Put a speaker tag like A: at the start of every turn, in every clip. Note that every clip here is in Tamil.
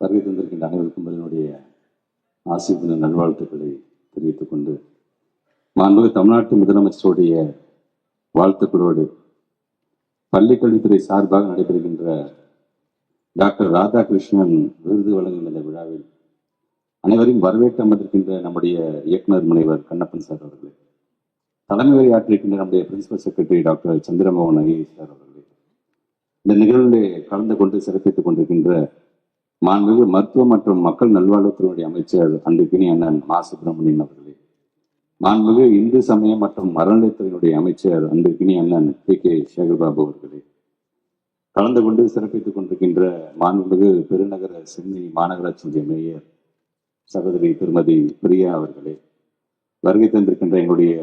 A: வருகை தந்திருக்கின்ற அனைவருக்கும் என்னுடைய ஆசிரியர் நல்வாழ்த்துக்களை தெரிவித்துக் கொண்டு மாண்புமிகு தமிழ்நாட்டு முதலமைச்சருடைய வாழ்த்துக்களோடு பள்ளிக்கல்வித்துறை சார்பாக நடைபெறுகின்ற டாக்டர் ராதாகிருஷ்ணன் விருது வழங்கும் இந்த விழாவில் அனைவரையும் வரவேற்று அமர்ந்திருக்கின்ற நம்முடைய இயக்குனர் முனைவர் கண்ணப்பன் சார் அவர்களே தலைமை உரையாற்றிருக்கின்ற நம்முடைய principal secretary doctor Chandramohan IAS sir அவர்களே இந்த நிகழ்வில் கலந்து கொண்டு சிறப்பித்துக் கொண்டிருக்கின்ற மாண்புமிகு மருத்துவ மற்றும் மக்கள் நல்வாழ்வுத்துறையுடைய அமைச்சர் அன்றைக்கினி அண்ணன் மா. சுப்பிரமணியன் அவர்களே. மாண்புமிகு இந்து சமயம் மற்றும் அறநிலையத்துறையினுடைய அமைச்சர் அன்றைக்கினி அண்ணன் பி. கே. சேகர்பாபு அவர்களே. கலந்து கொண்டு சிறப்பித்துக் கொண்டிருக்கின்ற மாண்புமிகு பெருநகர சென்னை மாநகராட்சியுடைய மேயர் சகோதரி திருமதி பிரியா அவர்களே. வருகை தந்திருக்கின்ற எங்களுடைய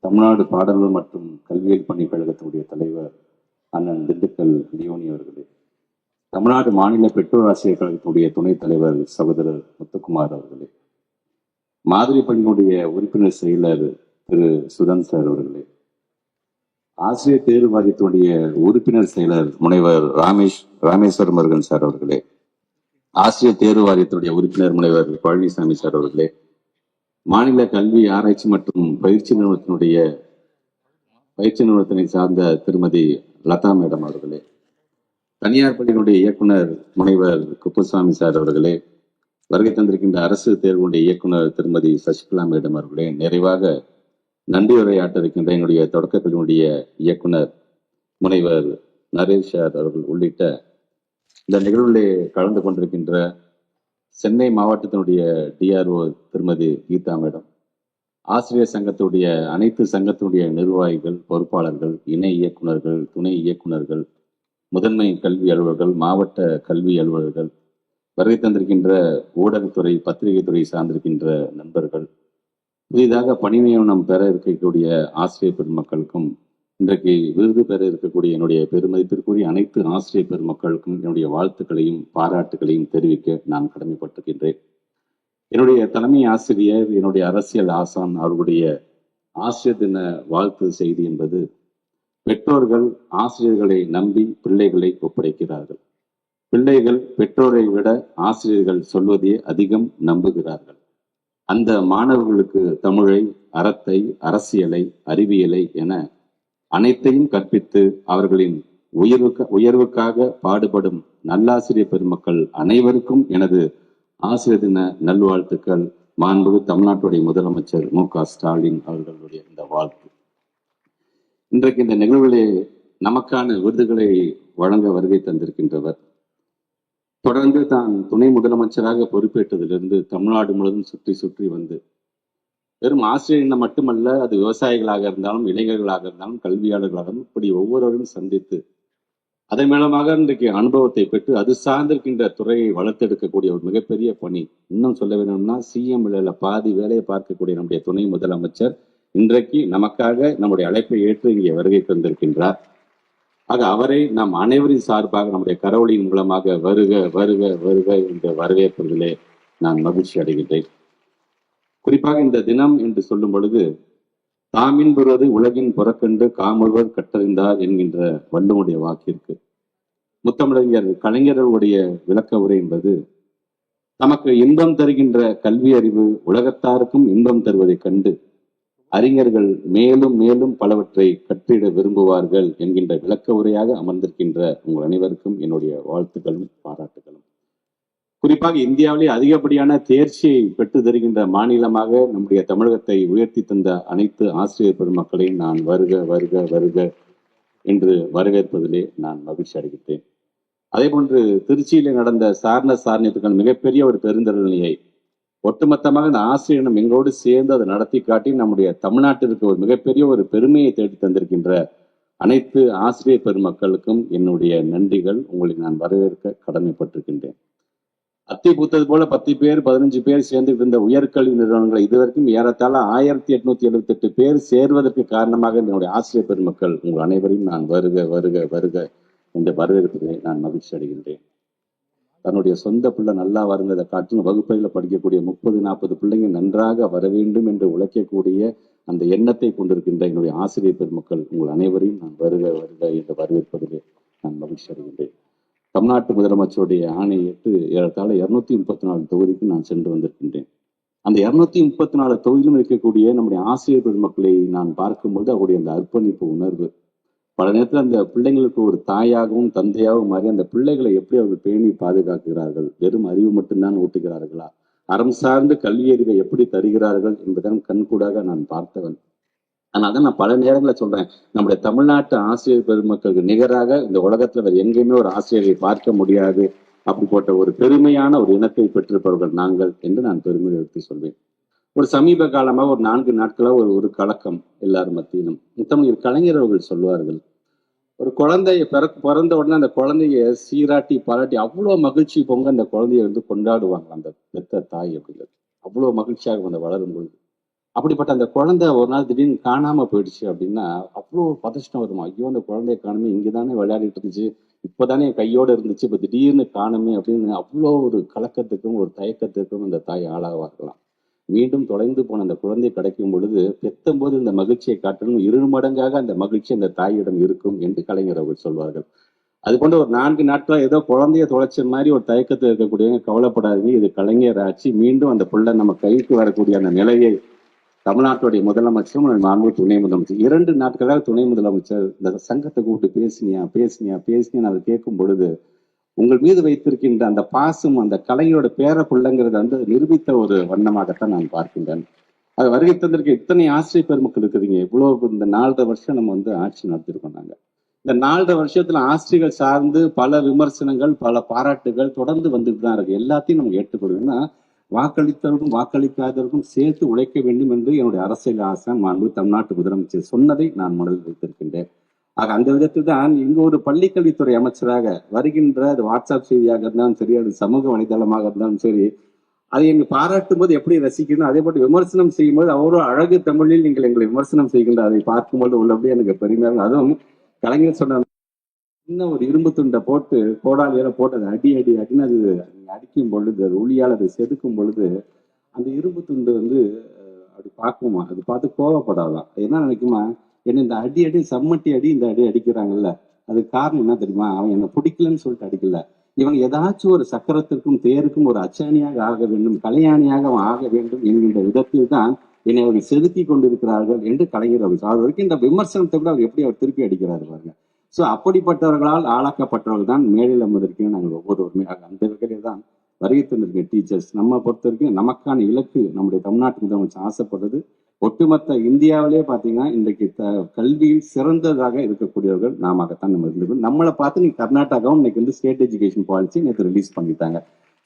A: தமிழ்நாடு பாடல்கள் மற்றும் கல்வியியல் பணிக்கழகத்தினுடைய தலைவர் அண்ணன் திண்டுக்கல் லியோனி அவர்களே. தமிழ்நாடு மாநில பெற்றோர் ஆசிரியர் கழகத்துடைய துணைத் தலைவர் சகோதரர் முத்துக்குமார் அவர்களே மாதிரி பள்ளியினுடைய உறுப்பினர் செயலர் திரு சுதன் சார் அவர்களே ஆசிரியர் தேர்வு வாரியத்தினுடைய உறுப்பினர் செயலர் முனைவர் ராமேஷ் ராமேஸ்வரம் முருகன் சார் அவர்களே ஆசிரியர் தேர்வு வாரியத்தினுடைய உறுப்பினர் முனைவர் பழனிசாமி சார் அவர்களே மாநில கல்வி ஆராய்ச்சி மற்றும் பயிற்சி நிறுவனத்தினுடைய பயிற்சி நிறுவனத்தினை சார்ந்த திருமதி லதா மேடம் அவர்களே தனியார் பள்ளியினுடைய இயக்குனர் முனைவர் குப்புசாமி சார் அவர்களே வருகை தந்திருக்கின்ற அரசு தேர்வுடைய இயக்குனர் திருமதி சசிகலா மேடம் அவர்களே நிறைவாக நன்றி உரையாட்ட இருக்கின்ற என்னுடைய தொடக்கத்தினுடைய இயக்குனர் முனைவர் நரேஷ் சார் அவர்கள் உள்ளிட்ட இந்த நிகழ்விலே கலந்து கொண்டிருக்கின்ற சென்னை மாவட்டத்தினுடைய டிஆர்ஓ திருமதி கீதா மேடம் ஆசிரியர் சங்கத்துடைய அனைத்து சங்கத்தினுடைய நிர்வாகிகள் பொறுப்பாளர்கள் இணை இயக்குனர்கள் துணை இயக்குனர்கள் முதன்மை கல்வி அலுவலர்கள் மாவட்ட கல்வி அலுவலர்கள் வருகை தந்திருக்கின்ற ஊடகத்துறை பத்திரிகை துறை சார்ந்திருக்கின்ற நண்பர்கள் புதிதாக பணி நியமனம் பெற இருக்கக்கூடிய ஆசிரியர் பெருமக்களுக்கும் இன்றைக்கு விருது பெற இருக்கக்கூடிய என்னுடைய பெருமதிப்பிற்குரிய அனைத்து ஆசிரியர் பெருமக்களுக்கும் என்னுடைய வாழ்த்துக்களையும் பாராட்டுகளையும் தெரிவிக்க நான் கடமைப்பட்டிருக்கின்றேன். என்னுடைய தலைமை ஆசிரியர் என்னுடைய அரசியல் ஆசான் அவர்களுடைய ஆசிரியர் தின வாழ்த்து செய்தி என்பது பெற்றோர்கள் ஆசிரியர்களை நம்பி பிள்ளைகளை ஒப்படைக்கிறார்கள். பிள்ளைகள் பெற்றோரை விட ஆசிரியர்கள் சொல்வதே அதிகம் நம்புகிறார்கள். அந்த மாணவர்களுக்கு தமிழை அறத்தை அரசியலை அறிவியலை என அனைத்தையும் கற்பித்து அவர்களின் உயர்வுக்க உயர்வுக்காக பாடுபடும் நல்லாசிரியர் பெருமக்கள் அனைவருக்கும் எனது ஆசிரியர் தின நல்வாழ்த்துக்கள். மாண்புகு தமிழ்நாட்டுடைய முதலமைச்சர் மு க ஸ்டாலின் அவர்களுடைய இந்த வாழ்த்து. இன்றைக்கு இந்த நிகழ்விலே நமக்கான விருதுகளை வழங்க வருகை தந்திருக்கின்றவர். தொடர்ந்து தான் துணை முதலமைச்சராக பொறுப்பேற்றதிலிருந்து தமிழ்நாடு முழுவதும் சுற்றி சுற்றி வந்து வெறும் ஆசிரியர்கள் மட்டுமல்ல அது விவசாயிகளாக இருந்தாலும் இளைஞர்களாக இருந்தாலும் கல்வியாளர்களாகவும் இப்படி ஒவ்வொருவரும் சந்தித்து அதன் மூலமாக இன்றைக்கு அனுபவத்தை பெற்று அது சார்ந்திருக்கின்ற துறையை வளர்த்தெடுக்கக்கூடிய ஒரு மிகப்பெரிய பணி. இன்னும் சொல்ல வேணும்னா சிஎம் பாதி வேலையை பார்க்கக்கூடிய நம்முடைய துணை முதலமைச்சர் இன்றைக்கு நமக்காக நம்முடைய அழைப்பை ஏற்று இங்கே வருகை தந்திருக்கின்றார். ஆக அவரை நாம் அனைவரின் சார்பாக நம்முடைய கரவொளியின் மூலமாக வருக வருக வருக என்ற வரவேற்பதிலே நான் மகிழ்ச்சி அடைகின்றேன். குறிப்பாக இந்த தினம் என்று சொல்லும் பொழுது தாமின் பெறுவது உலகின் புறக்கண்டு காமொருவர் கற்றறிந்தார் என்கின்ற வள்ளுவனுடைய வாக்கிற்கு. முத்தமிழறிஞர் கலைஞர்களுடைய விளக்க உரை என்பது நமக்கு இன்பம் தருகின்ற கல்வி அறிவு உலகத்தாருக்கும் இன்பம் தருவதைக் கண்டு அறிஞர்கள் மேலும் மேலும் பலவற்றை கற்றிட விரும்புவார்கள் என்கின்ற விளக்க உரையாக அமர்ந்திருக்கின்ற உங்கள் அனைவருக்கும் என்னுடைய வாழ்த்துக்களும் பாராட்டுகளும். குறிப்பாக இந்தியாவிலே அதிகப்படியான தேர்ச்சியை பெற்று தருகின்ற மாநிலமாக நம்முடைய தமிழகத்தை உயர்த்தி தந்த அனைத்து ஆசிரியர் பெருமக்களையும் நான் வருக வருக வருக என்று வரவேற்பதிலே நான் மகிழ்ச்சி அடைகின்றேன். அதே போன்று திருச்சியிலே நடந்த சாரண சாரணியத்துக்கான மிகப்பெரிய ஒரு பெருந்தரணியை ஒட்டுமொத்தமாக இந்த ஆசிரியனும் எங்களோடு சேர்ந்து அதை நடத்தி காட்டி நம்முடைய தமிழ்நாட்டிற்கு ஒரு மிகப்பெரிய ஒரு பெருமையை தேடி தந்திருக்கின்ற அனைத்து ஆசிரியர் பெருமக்களுக்கும் என்னுடைய நன்றிகள். உங்களை நான் வரவேற்க கடமைப்பட்டிருக்கின்றேன். அத்தி பூத்தது போல பத்து பேர் பதினஞ்சு பேர் சேர்ந்துட்டு இருந்த உயர்கல்வி நிறுவனங்கள் இதுவரைக்கும் ஏறத்தாழ ஆயிரத்தி எட்நூத்தி எழுபத்தி எட்டு பேர் சேர்வதற்கு காரணமாக என்னுடைய ஆசிரியர் பெருமக்கள் உங்கள் அனைவரையும் நான் வருக வருக வருக என்று வரவேற்பதை நான் மகிழ்ச்சி அடைகின்றேன் தன்னுடைய சொந்த பிள்ளை நல்லா வருங்கிறத காட்டிலும் வகுப்பறையில் படிக்கக்கூடிய முப்பது நாற்பது பிள்ளைங்க நன்றாக வர வேண்டும் என்று உழைக்கக்கூடிய அந்த எண்ணத்தை கொண்டிருக்கின்ற என்னுடைய ஆசிரியர் பெருமக்கள் உங்கள் அனைவரையும் நான் வருக வருக என்று வரவேற்பதிலே நான் மகிழ்ச்சி அடைகின்றேன். தமிழ்நாட்டு முதலமைச்சருடைய ஆணையை எட்டு ஏறத்தாழ இருநூத்தி முப்பத்தி நாலு தொகுதிக்கு நான் சென்று வந்திருக்கின்றேன். அந்த இருநூத்தி முப்பத்தி நாலு தொகுதியிலும் இருக்கக்கூடிய நம்முடைய ஆசிரியர் பெருமக்களை நான் பார்க்கும்போது அவருடைய அந்த அர்ப்பணிப்பு உணர்வு பல நேரத்தில் அந்த பிள்ளைங்களுக்கு ஒரு தாயாகவும் தந்தையாகவும் மாறி அந்த பிள்ளைகளை எப்படி அவர்கள் பேணி பாதுகாக்கிறார்கள்? வெறும் அறிவு மட்டும்தான் ஊட்டுகிறார்களா? அறம் சார்ந்து கல்வி அறிவை எப்படி தருகிறார்கள் என்பதன் கண்கூடாக நான் பார்த்தவன். ஆனால் தான் நான் பல நேரங்களில் சொல்றேன். நம்முடைய தமிழ்நாட்டு ஆசிரியர் பெருமக்களுக்கு நிகராக இந்த உலகத்துல வேற எங்கேயுமே ஒரு ஆசிரியரை பார்க்க முடியாது. அப்படிப்பட்ட ஒரு பெருமையான ஒரு இனத்தை பெற்றிருப்பவர்கள் நாங்கள் என்று நான் பெருமை எடுத்து சொல்வேன். ஒரு சமீப காலமாக ஒரு நான்கு நாட்களாக ஒரு ஒரு கலக்கம் எல்லார் மத்தியிலும். முத்தமிழ் கலைஞர் அவர்கள் சொல்வார்கள் ஒரு குழந்தைய பிற பிறந்த உடனே அந்த குழந்தைய சீராட்டி பாராட்டி அவ்வளோ மகிழ்ச்சி பொங்க அந்த குழந்தைய வந்து கொண்டாடுவாங்க. அந்த பெத்த தாய் அப்படிங்கிறது. அவ்வளோ மகிழ்ச்சியாக அந்த வளரும் பொழுது. அப்படிப்பட்ட அந்த குழந்தை ஒரு நாள் திடீர்னு காணாமல் போயிடுச்சு அப்படின்னா அவ்வளோ பதஷ்டம் வருமா? ஐயோ அந்த குழந்தைய காணுமே இங்கே தானே விளையாடிட்டு இருந்துச்சு. இப்பதானே என் கையோடு இருந்துச்சு. இப்போ திடீர்னு காணுமே அப்படின்னு அவ்வளோ ஒரு கலக்கத்துக்கும் ஒரு தயக்கத்துக்கும் அந்த தாய் ஆளாக இருக்கலாம். மீண்டும் தொலைந்து போன அந்த குழந்தை கிடைக்கும் பொழுது பெத்தும் போது இந்த மகிழ்ச்சியை காட்டணும். இரு மடங்காக அந்த மகிழ்ச்சி அந்த தாயிடம் இருக்கும் என்று கலைஞர் அவர்கள் சொல்வார்கள். அது போன்ற ஒரு நான்கு நாட்களா ஏதோ குழந்தைய தொலைச்ச மாதிரி ஒரு தயக்கத்தில் இருக்கக்கூடியவங்க கவலைப்படாதீங்க. இது கலைஞர் ஆட்சி. மீண்டும் அந்த பிள்ளை நம்ம கைக்கு வரக்கூடிய அந்த நிலையை தமிழ்நாட்டுடைய முதலமைச்சரும் மாண்பு துணை முதலமைச்சர். இரண்டு நாட்களாக துணை முதலமைச்சர் இந்த சங்கத்தை கூப்பிட்டு பேசினியா பேசினியா பேசினியா அதை கேட்கும் பொழுது உங்கள் மீது வைத்திருக்கின்ற அந்த பாசம் அந்த கலைஞரோட பேர பிள்ளைங்கிறத வந்து நிரூபித்த ஒரு வண்ணமாகத்தான் நான் பார்க்கின்றேன். அது வருகை தந்திருக்க இத்தனை ஆசிரியர் பெருமக்கள் இருக்குதுங்க இவ்வளவு இந்த நாலரை வருஷம் நம்ம வந்து ஆட்சி நடத்திருக்கோம் நாங்க. இந்த நாலரை வருஷத்துல ஆசிரியர்கள் சார்ந்து பல விமர்சனங்கள் பல பாராட்டுகள் தொடர்ந்து வந்துட்டு தான் இருக்கு. எல்லாத்தையும் நம்ம ஏற்றுக்கொள்வோம்னா வாக்களித்தவர்களும் வாக்களிக்காதவர்களும் சேர்த்து உழைக்க வேண்டும் என்று என்னுடைய அரசியல் ஆசான் மாண்பு தமிழ்நாட்டு முதலமைச்சர் சொன்னதை நான் மனதில் வைத்திருக்கின்றேன். ஆக அந்த விதத்தில் தான் இங்கு ஒரு பள்ளிக்கல்வித்துறை அமைச்சராக வருகின்ற அது வாட்ஸ்அப் செய்தியாக இருந்தாலும் சரி அது சமூக வலைதளமாக இருந்தாலும் சரி அதை எங்க பாராட்டும் போது எப்படி ரசிக்கணும் அதே போட்டு விமர்சனம் செய்யும்போது அவ்வளோ அழகு தமிழில் நீங்கள் எங்களை விமர்சனம் செய்கின்ற அதை பார்க்கும்போது உள்ளபடியே எனக்கு பெருமையாக அதுவும் கலைஞர் சொன்ன இன்னும் ஒரு இரும்பு துண்டை போட்டு கோடாலியால போட்டு அதை அடி அடி அடின்னு அது அடிக்கும் பொழுது அது ஒளியால் அதை செதுக்கும் பொழுது அந்த இரும்பு துண்டு வந்து அப்படி பார்க்குமா? அது பார்த்து கோவப்படாதான் என்ன நினைக்குமா? என்ன இந்த அடி அடி சம்மட்டி அடி இந்த அடி அடிக்கிறாங்கல்ல. அது காரணம் என்ன தெரியுமா? அவன் என்னை பிடிக்கலன்னு சொல்லிட்டு அடிக்கல. இவன் ஏதாச்சும் ஒரு சக்கரத்திற்கும் தேருக்கும் ஒரு அச்சாணியாக ஆக வேண்டும் கலையாணியாக அவன் ஆக வேண்டும் என்கின்ற விதத்தில் தான் என்னை அவர்கள் செதுக்கி கொண்டிருக்கிறார்கள் என்று கலைஞர் அவர் அவர் வரைக்கும் இந்த விமர்சனத்தை கூட அவர் எப்படி அவர் திருப்பி அடிக்கிறார் பாருங்க. ஸோ அப்படிப்பட்டவர்களால் ஆளாக்கப்பட்டவர்கள் தான் மேலில் அமர்ந்திருக்கோம் நாங்கள் ஒவ்வொருவருமே அந்த வகையிலே தான் வருகை தந்திருக்க டீச்சர்ஸ் நம்ம பொறுத்த வரைக்கும் நமக்கான இலக்கு நம்முடைய தமிழ்நாட்டு முதலமைச்சர் ஆசைப்படுறது. ஒட்டுமொத்த இந்தியாவிலே பார்த்தீங்கன்னா இன்றைக்கு த- கல்வியில் சிறந்ததாக இருக்கக்கூடியவர்கள் நாமத்தான் நம்ம இருந்திருக்கோம் நம்மளை பார்த்து நீங்க கர்நாடகாவும் இன்னைக்கு வந்து ஸ்டேட் எஜுகேஷன் பாலிசி நேற்று ரிலீஸ் பண்ணிட்டாங்க.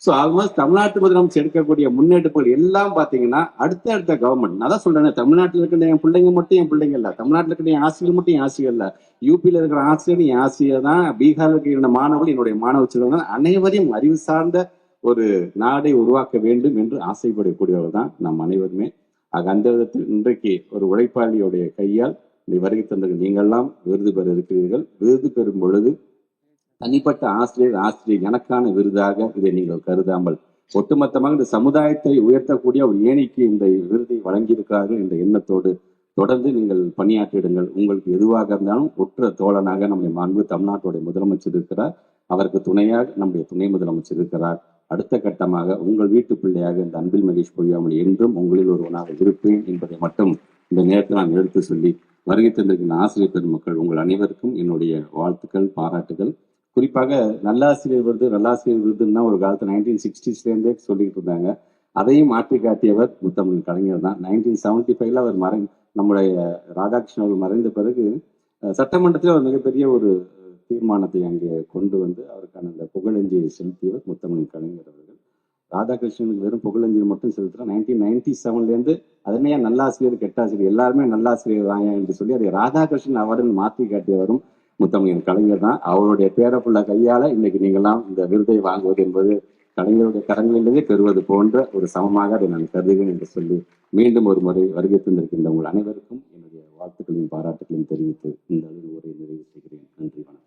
A: ஸோ ஆல்மோஸ்ட் தமிழ்நாட்டு முதலமைச்சர் எடுக்கக்கூடிய முன்னெடுப்புகள் எல்லாம் பார்த்தீங்கன்னா அடுத்த அடுத்த கவர்மெண்ட் நான் தான் சொல்றேன் தமிழ்நாட்டில் இருக்கிற என் பிள்ளைங்க மட்டும் என் பிள்ளைங்க இல்லை. தமிழ்நாட்டில் இருக்கிற என் ஆசிரியர் மட்டும் என் ஆசிரியர் இல்லை. யூபியில் இருக்கிற ஆசிரியர் என் ஆசிரியர் தான் பீகாரில் இருக்கிற மாணவர்கள் என்னுடைய மாணவ செல்வங்கள் அனைவரையும் அறிவு சார்ந்த ஒரு நாடை உருவாக்க வேண்டும் என்று ஆசைப்படக்கூடியவர்கள் தான் நம் அனைவருமே. ஆக அந்த விதத்தில் இன்றைக்கு ஒரு உழைப்பாளியுடைய கையால் நீ வருகை தந்தவர்கள் நீங்கள்லாம் விருது பெற இருக்கிறீர்கள். விருது பெறும் பொழுது தனிப்பட்ட ஆசிரியர் ஆசிரியர் எனக்கான விருதாக இதை நீங்கள் கருதாமல் ஒட்டுமொத்தமாக இந்த சமுதாயத்தை உயர்த்தக்கூடிய ஒரு ஏணிக்கு இந்த விருதை வழங்கியிருக்கிறார்கள் என்ற எண்ணத்தோடு தொடர்ந்து நீங்கள் பணியாற்றிடுங்கள். உங்களுக்கு எதுவாக இருந்தாலும் ஒற்ற தோழனாக நம்முடைய மாண்பு தமிழ்நாட்டுடைய முதலமைச்சர் இருக்கிறார். அவருக்கு துணையாக நம்முடைய துணை முதலமைச்சர் இருக்கிறார். அடுத்த கட்டமாக உங்கள் வீட்டு பிள்ளையாக இந்த அன்பில் மகேஷ் பொய்யாமல் என்றும் உங்களில் ஒருவனாக இருப்பேன் என்பதை மட்டும் இந்த நேரத்தில் நான் எடுத்து சொல்லி வருகை தந்திருக்கின்ற ஆசிரியர் பெருமக்கள் உங்கள் அனைவருக்கும் என்னுடைய வாழ்த்துக்கள் பாராட்டுகள். குறிப்பாக நல்லாசிரியர் விருது நல்லாசிரியர் விருதுன்னா ஒரு காலத்தில் நைன்டீன் சிக்ஸ்டீஸ்லேருந்தே சொல்லிக்கிட்டு இருந்தாங்க. அதையும் மாற்றி காட்டியவர் முத்தமிழ் கலைஞர் தான். நைன்டீன் செவன்டி ஃபைவ்ல அவர் மறை நம்முடைய ராதாகிருஷ்ணன் அவர் மறைந்த பிறகு சட்டமன்றத்தில் ஒரு மிகப்பெரிய ஒரு தீர்மானத்தை அங்கே கொண்டு வந்து அவருக்கான அந்த புகழஞ்சியை செலுத்தியவர் முத்தமிழ் கலைஞர் அவர்கள். ராதாகிருஷ்ணனுக்கு வெறும் புகழஞ்சியை மட்டும் செலுத்துறோம். நைன்டீன் நைன்டி செவன்லேருந்து அதனையா நல்லாசிரியர் கெட்டாசிரியர் எல்லாருமே நல்லாசிரியர் தான் என்று சொல்லி அதை ராதாகிருஷ்ணன் அவார்டுன்னு மாற்றி காட்டியவரும் முத்தமிழ் கலைஞர் தான். அவருடைய பேரப்புள்ள கையால இன்னைக்கு நீங்களாம் இந்த விருதை வாங்குவது என்பது கலைஞருடைய கரங்களிலேயே பெறுவது போன்ற ஒரு சமமாக அதை நான் கருதுகிறேன் என்று சொல்லி மீண்டும் ஒரு முறை வருகை தந்திருக்கின்ற உங்கள் அனைவருக்கும் என்னுடைய வாழ்த்துக்களையும் பாராட்டுகளையும் தெரிவித்து இந்த அளவில் உரை நிறைவு செய்கிறேன். நன்றி வணக்கம்.